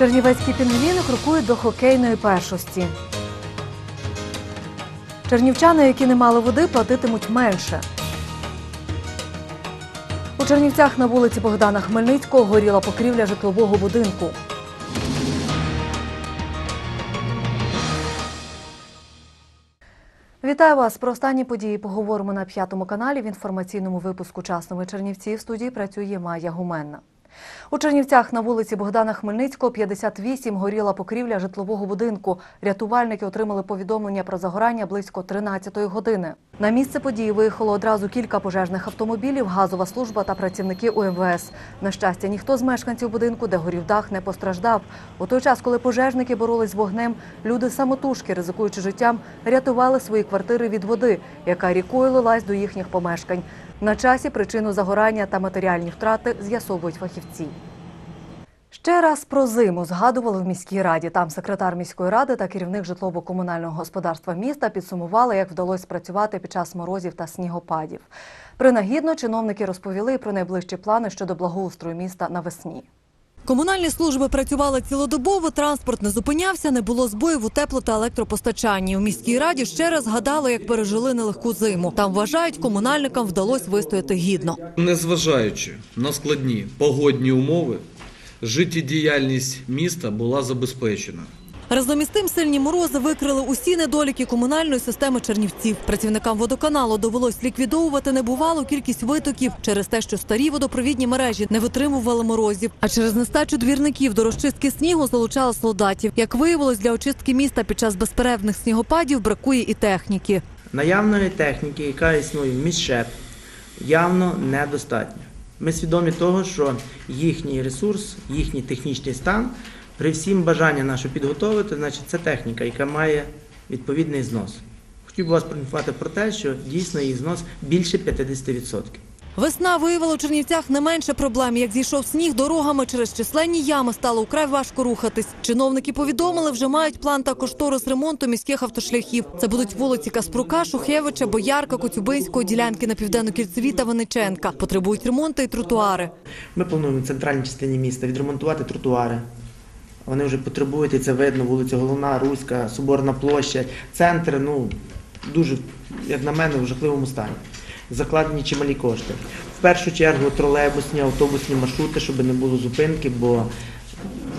Чернівецькі пінгвіни крокують до хокейної першості. Чернівчани, які не мали води, платитимуть менше. У Чернівцях на вулиці Богдана Хмельницького горіла покрівля житлового будинку. Вітаю вас! Про останні події поговоримо на п'ятому каналі в інформаційному випуску «Час новин Чернівці». В студії працює Майя Гуменна. У Чернівцях на вулиці Богдана Хмельницького, 58, горіла покрівля житлового будинку. Рятувальники отримали повідомлення про загорання близько 13-ї години. На місце події виїхало одразу кілька пожежних автомобілів, газова служба та працівники УМВС. На щастя, ніхто з мешканців будинку, де горів дах, не постраждав. У той час, коли пожежники боролись з вогнем, люди самотужки, ризикуючи життям, рятували свої квартири від води, яка рікою лилась до їхніх помешкань. На часі причину загорання та матеріальні втрати з'ясовують фахівці. Ще раз про зиму згадували в міській раді. Там секретар міської ради та керівник житлово-комунального господарства міста підсумували, як вдалося працювати під час морозів та снігопадів. Принагідно чиновники розповіли про найближчі плани щодо благоустрою міста навесні. Комунальні служби працювали цілодобово, транспорт не зупинявся, не було збоїв у тепло та електропостачанні. У міській раді ще раз згадали, як пережили нелегку зиму. Там вважають, комунальникам вдалося вистояти гідно. Незважаючи на складні погодні умови, життєдіяльність міста була забезпечена. Разом із тим сильні морози викрили усі недоліки комунальної системи Чернівців. Працівникам водоканалу довелось ліквідовувати небувалу кількість витоків через те, що старі водопровідні мережі не витримували морозів. А через нестачу двірників до розчистки снігу залучали солдатів. Як виявилось, для очистки міста під час безперервних снігопадів бракує і техніки. Наявної техніки, яка існує в міськшеп, явно недостатньо. Ми свідомі того, що їхній ресурс, їхній технічний стан, при всім бажанні нашу підготовити, значить це техніка, яка має відповідний знос. Хотів би вас проінформувати про те, що дійсно її знос більше 50%. Весна виявила у Чернівцях не менше проблем. Як зійшов сніг дорогами через численні ями, стало украй важко рухатись. Чиновники повідомили, вже мають план та кошторис ремонту міських автошляхів. Це будуть вулиці Каспрука, Шухевича, Боярка, Коцюбинського, ділянки на південно-кільцеві та Винниченка. Потребують ремонту і тротуари. Ми плануємо в центральній частині міста відремонтувати тротуари. Вони вже потребують, і це видно, вулиця Головна, Руська, Соборна площа, центр, ну, дуже, як на мене, в жахливому стані. Закладені чималі кошти. В першу чергу тролейбусні, автобусні маршрути, щоб не було зупинки, бо,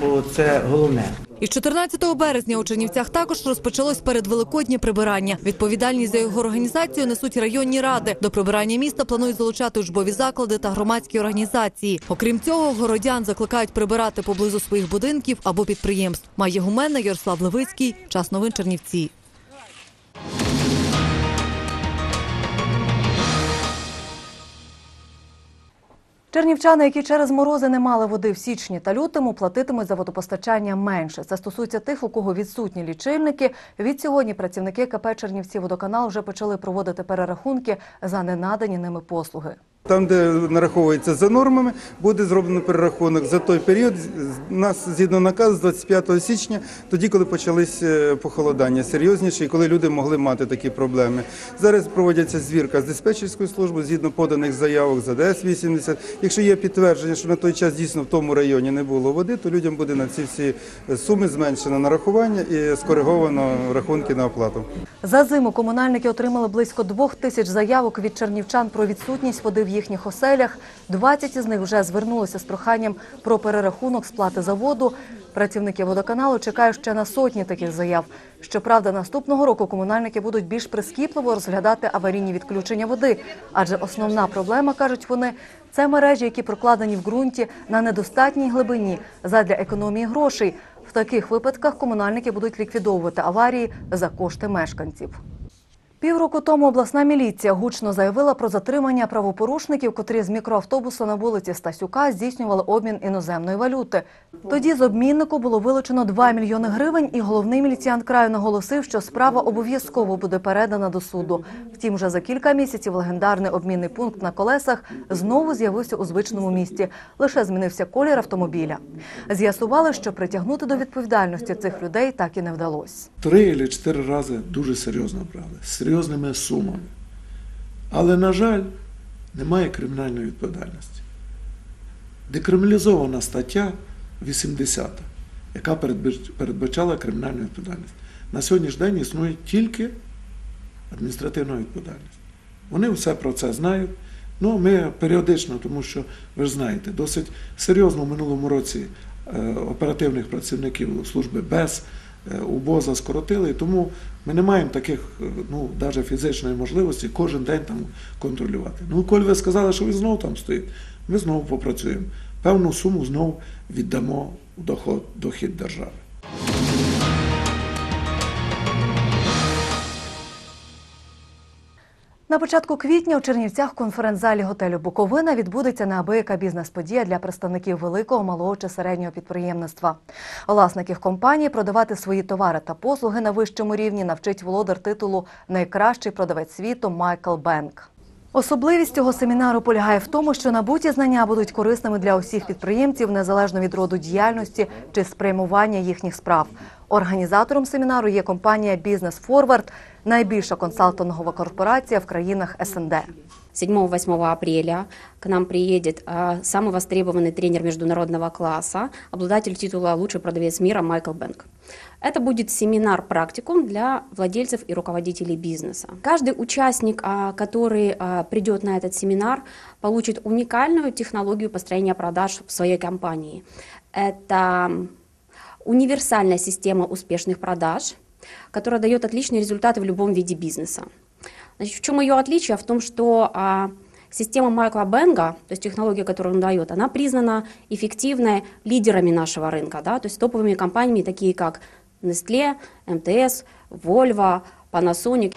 бо це головне. Із 14 березня у Чернівцях також розпочалось передвеликоднє прибирання. Відповідальність за його організацію несуть районні ради. До прибирання міста планують залучати учбові заклади та громадські організації. Окрім цього, городян закликають прибирати поблизу своїх будинків або підприємств. Має гуменна Ярослав Левицький. Час новин Чернівці. Чернівчани, які через морози не мали води в січні та лютому, платитимуть за водопостачання менше. Це стосується тих, у кого відсутні лічильники. Від сьогодні працівники КП Чернівці водоканал вже почали проводити перерахунки за ненадані ними послуги. Там, де нараховується за нормами, буде зроблено перерахунок за той період. Нас згідно наказу з 25 січня, тоді, коли почались е, похолодання серйозніші, і коли люди могли мати такі проблеми. Зараз проводяться звірка з диспетчерською службою згідно поданих заявок за ДС-80. Якщо є підтвердження, що на той час дійсно в тому районі не було води, то людям буде на ці всі суми зменшено нарахування і скориговано рахунки на оплату. За зиму комунальники отримали близько двох тисяч заявок від чернівчан про відсутність води в їхніх оселях. 20 із них вже звернулися з проханням про перерахунок сплати за воду. Працівники водоканалу чекають ще на сотні таких заяв. Щоправда, наступного року комунальники будуть більш прискіпливо розглядати аварійні відключення води, адже основна проблема, кажуть вони, це мережі, які прокладені в ґрунті на недостатній глибині задля економії грошей. В таких випадках комунальники будуть ліквідовувати аварії за кошти мешканців. Півроку тому обласна міліція гучно заявила про затримання правопорушників, котрі з мікроавтобуса на вулиці Стасюка здійснювали обмін іноземної валюти. Тоді з обміннику було вилучено 2 мільйони гривень, і головний міліціянт краю наголосив, що справа обов'язково буде передана до суду. Втім, вже за кілька місяців легендарний обмінний пункт на колесах знову з'явився у звичному місті. Лише змінився колір автомобіля. З'ясували, що притягнути до відповідальності цих людей так і не вдалося. три чи чотири рази дуже серйозно брали, серйозними сумами. Але, на жаль, немає кримінальної відповідальності. Декриміналізована стаття 80. яка передбачала кримінальну відповідальність. На сьогоднішній день існує тільки адміністративна відповідальність. Вони все про це знають. Ну, ми періодично, тому що ви ж знаєте, досить серйозно в минулому році е, оперативних працівників служби без УБОЗа скоротили, і тому ми не маємо таких, е, ну, навіть фізичної можливості кожен день там контролювати. Ну, коли ви сказали, що ви знову там стоїть, ми знову попрацюємо. Певну суму знову віддамо доход, дохід держави. На початку квітня у Чернівцях конференц-залі готелю Буковина відбудеться неабияка бізнес-подія для представників великого, малого чи середнього підприємництва. Власників компанії продавати свої товари та послуги на вищому рівні навчить володар титулу Найкращий продавець світу Майкл Бенк. Особливість цього семінару полягає в тому, що набуті знання будуть корисними для усіх підприємців, незалежно від роду діяльності чи спрямування їхніх справ. Організатором семінару є компанія Бізнес Форвард, найбільша консалтингова корпорація в країнах СНД. 7-8 апреля к нам приедет а, самый востребованный тренер международного класса, обладатель титула «Лучший продавец мира» Майкл Бэнк. Это будет семинар-практикум для владельцев и руководителей бизнеса. Каждый участник, а, который а, придет на этот семинар, получит уникальную технологию построения продаж в своей компании. Это универсальная система успешных продаж, которая дает отличные результаты в любом виде бизнеса. Значит, в чем ее отличие? В том, что а, система Майкла Бенга, то есть технология, которую он дает, она признана эффективной лидерами нашего рынка, да, то есть топовыми компаниями, такие как Nestle, МТС, Volvo, Panasonic.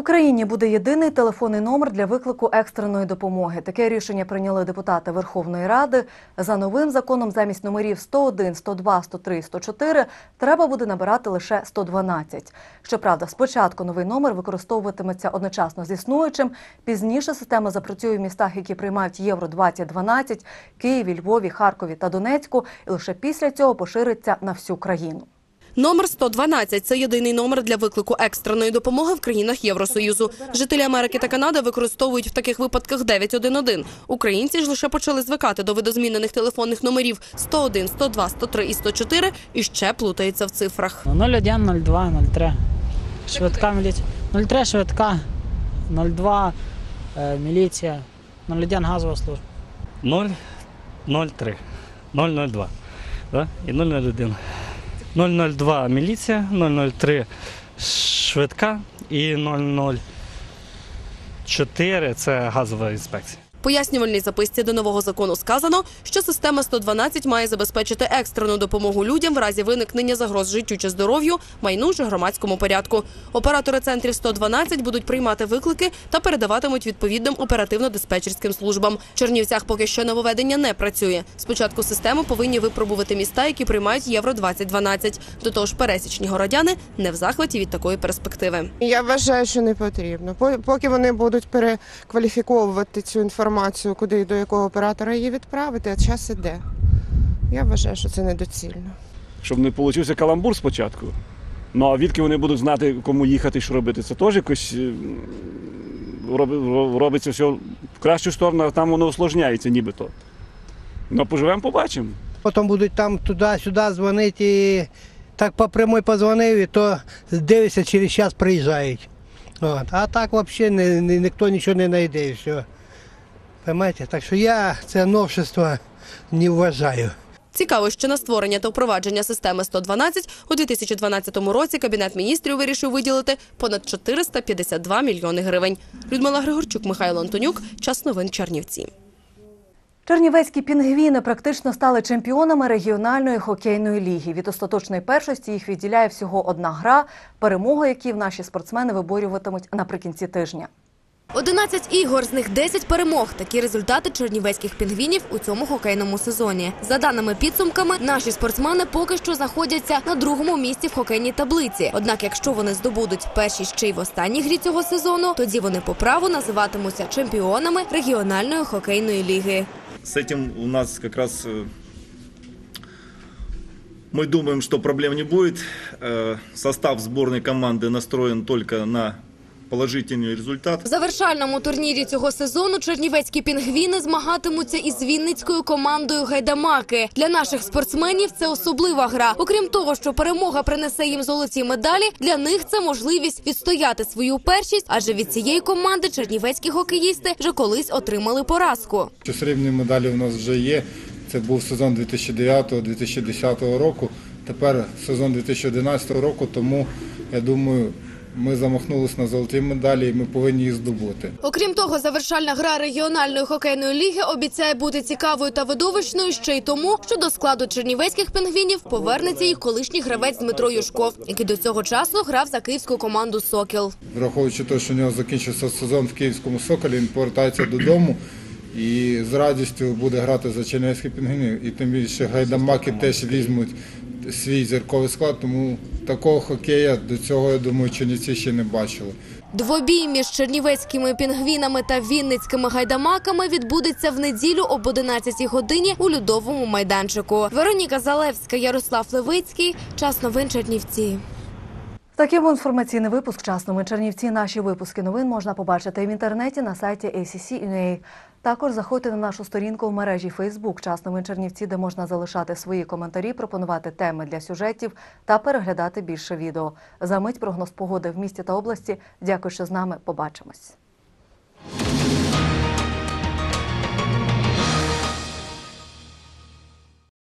Україні буде єдиний телефонний номер для виклику екстреної допомоги. Таке рішення прийняли депутати Верховної Ради. За новим законом замість номерів 101, 102, 103, 104 треба буде набирати лише 112. Щоправда, спочатку новий номер використовуватиметься одночасно з існуючим. Пізніше система запрацює в містах, які приймають Євро 2012 Києві, Львові, Харкові та Донецьку, і лише після цього пошириться на всю країну. Номер 112 – це єдиний номер для виклику екстреної допомоги в країнах Євросоюзу. Жителі Америки та Канади використовують в таких випадках 911. Українці ж лише почали звикати до видозмінених телефонних номерів 101, 102, 103 і 104 і ще плутаються в цифрах. 01, 02, 03. Швидка міліція. 03 швидка, 02 е, міліція, 01 газова служба. 0, 03, 002 да? і 001. 002 міліція, 003 швидка і 004 це газова інспекція. Пояснювальній записці до нового закону сказано, що система 112 має забезпечити екстрену допомогу людям в разі виникнення загроз життю чи здоров'ю, майну чи громадському порядку. Оператори центрів 112 будуть приймати виклики та передаватимуть відповідним оперативно-диспетчерським службам. В Чернівцях поки що нововведення не працює. Спочатку систему повинні випробувати міста, які приймають Євро 2012. До того ж, пересічні городяни не в захваті від такої перспективи. Я вважаю, що не потрібно. По- Поки вони будуть перекваліфіковувати цю інформацію, куди і до якого оператора її відправити, а час іде. Я вважаю, що це недоцільно. щоб не вийшов каламбур спочатку. Ну а відки вони будуть знати, кому їхати і що робити, це теж якось е, роби- ро- робиться все в кращу сторону, а там воно усложняється нібито. Ну, поживемо, побачимо. Потім будуть там туди-сюди дзвонити. І так по прямой позвонив, і то дивишся, через час приїжджають. От. А так взагалі ні, ні, ніхто нічого не знайде і все. Понимаете? Так що я це новшество не вважаю. Цікаво, що на створення та впровадження системи 112 у 2012 році Кабінет міністрів вирішив виділити понад 452 мільйони гривень. Людмила Григорчук, Михайло Антонюк. Час новин Чернівці. Чернівецькі пінгвіни практично стали чемпіонами регіональної хокейної ліги. Від остаточної першості їх відділяє всього одна гра, перемогу, які наші спортсмени виборюватимуть наприкінці тижня. 11 ігор, з них 10 перемог. Такі результати чернівецьких пінгвінів у цьому хокейному сезоні. За даними підсумками, наші спортсмени поки що знаходяться на другому місці в хокейній таблиці. Однак, якщо вони здобудуть перші ще й в останній грі цього сезону, тоді вони по праву називатимуться чемпіонами регіональної хокейної ліги. С этим у нас как раз э, мы думаем, что проблем не будет. Э, Состав сборной команды настроен только на положительный результат. В завершальному турнірі цього сезону чернівецькі пінгвіни змагатимуться із вінницькою командою Гайдамаки. Для наших спортсменів це особлива гра. Окрім того, що перемога принесе їм золоті медалі, для них це можливість відстояти свою першість, адже від цієї команди чернівецькі хокеїсти вже колись отримали поразку. Срібні медалі в нас вже є. Це був сезон 2009-2010 року. Тепер сезон 2011 року, тому я думаю, ми замахнулись на золоті медалі і ми повинні їх здобути. Окрім того, завершальна гра регіональної хокейної ліги обіцяє бути цікавою та видовищною ще й тому, що до складу чернівецьких пінгвінів повернеться їх колишній гравець Дмитро Юшков, який до цього часу грав за київську команду Сокіл. Враховуючи те, що у нього закінчився сезон в київському соколі, він повертається додому і з радістю буде грати за чернівецьких пінгвінів. І тим більше гайдамаки теж візьмуть свій зірковий склад, тому такого хокея до цього, я думаю, чернівці ще не бачили. Двобій між чернівецькими пінгвінами та вінницькими гайдамаками відбудеться в неділю об 11 годині у Людовому майданчику. Вероніка Залевська, Ярослав Левицький. Час новин Чернівці. Таким був інформаційний випуск «Час новин Чернівці». Наші випуски новин можна побачити в інтернеті на сайті ACC.UA. Також заходьте на нашу сторінку в мережі Facebook «Час новин Чернівці», де можна залишати свої коментарі, пропонувати теми для сюжетів та переглядати більше відео. За мить прогноз погоди в місті та області. Дякую, що з нами. Побачимось.